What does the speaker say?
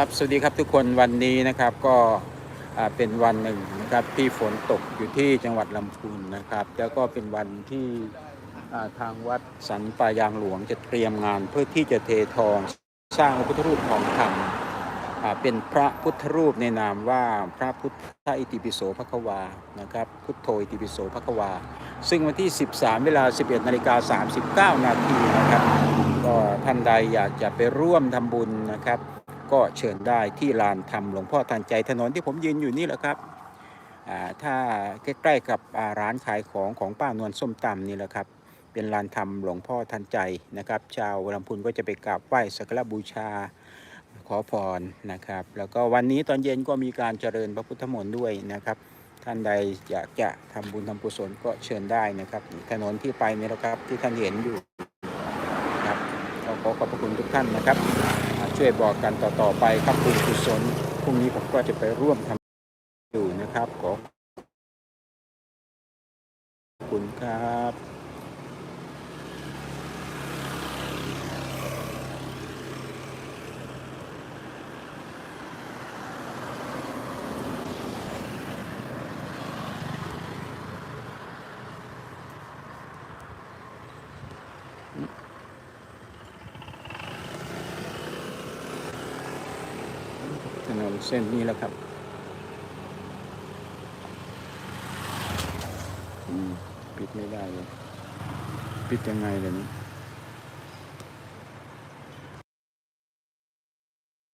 ครับสวัสดีครับทุกคนวันนี้นะครับก็เป็นวันหนึ่งนะครับที่ฝนตกอยู่ที่จังหวัดลำพูนนะครับ แล้วก็เป็นวันที่ทางวัดสันปายางหลวงจะเตรียมงานเพื่อที่จะเททองสร้างพระพุทธรูปทองคำอ่าเป็นพระพุทธรูปในนามว่าพระพุทธอิติปิโสภควานะครับพุทโธอิติปิโสภควา ซึ่งวันที่ 13 เวลา 11นาฬิกา39 นาทีนะครับก็ท่านใดอยากจะไปร่วมทำบุญนะครับ ก็เชิญได้ที่ลานธรรมหลวงพ่อทันใจถนนที่ผมยืนอยู่นี่แหละครับถ้าใกล้ๆกับร้านขายของของป้านวลส้มตำนี่แหละครับ เป็นลานธรรมหลวงพ่อทันใจนะครับ ชาวลำพูนก็จะไปกราบไหว้สักการบูชาขอพรนะครับ แล้วก็วันนี้ตอนเย็นก็มีการเจริญพระพุทธมนต์ด้วยนะครับ ท่านใดอยากจะทำบุญทำกุศลก็เชิญได้นะครับ ถนนที่ไปนี่แหละครับที่ท่านเห็นอยู่ ขอขอบพระคุณทุกท่านนะครับ ช่วยบอกกันต่อๆไปครับบุญกุศลพรุ่งนี้ผมก็จะไปร่วมทำอยู่นะครับขอขอบคุณครับ ถนนเส้นนี้แล้วครับอืมปิดไม่ได้เลย ปิดยังไงเลยนี่